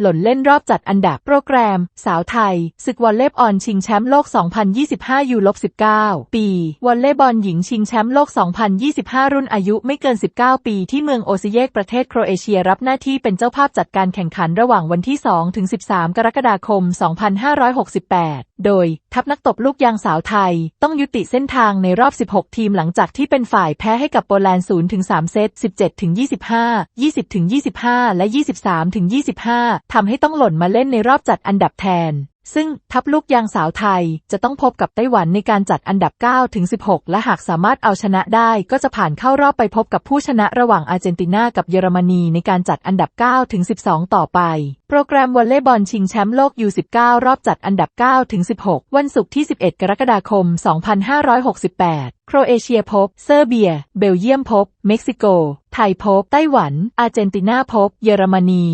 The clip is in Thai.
หล่นเล่นรอบจัดอันดับโปรแกรม สาวไทยศึกวอลเลย์บอลชิงแชมป์โลก 2025ยู19 ปี วอลเลย์บอลหญิงชิงแชมป์โลก 2025 รุ่นอายุไม่เกิน 19 ปีที่เมืองโอซิเยกประเทศโครเอเชียรับหน้าที่เป็นเจ้าภาพจัดการแข่งขันระหว่างวันที่ 2 ถึง 13 กรกฎาคม 2568 โดย ทัพนักตบลูกยางสาวไทย ต้องยุติเส้นทางในรอบ 16 ทีมหลังจากที่เป็นฝ่ายแพ้ให้กับโปแลนด์0-3เซต 17-25 20-25 และ 23-25ทำให้ต้องหล่นมาเล่นในรอบจัดอันดับแทน ซึ่งทัพลูกยางสาวไทยจะต้องพบกับไต้หวันในการจัดอันดับ9ถึง16 และหากสามารถเอาชนะได้ก็จะผ่านเข้ารอบไปพบกับผู้ชนะระหว่างอาร์เจนตินากับเยอรมนีในการจัดอันดับ9ถึง12 ต่อไป โปรแกรมวอลเลย์บอลชิงแชมป์โลก U19 รอบจัดอันดับ9ถึง16 วันศุกร์ที่ 11 กรกฎาคม 2568 โครเอเชียพบ เซอร์เบีย เบลเยียมพบ เม็กซิโก ไทยพบ ไต้หวัน อาร์เจนตินาพบ เยอรมนี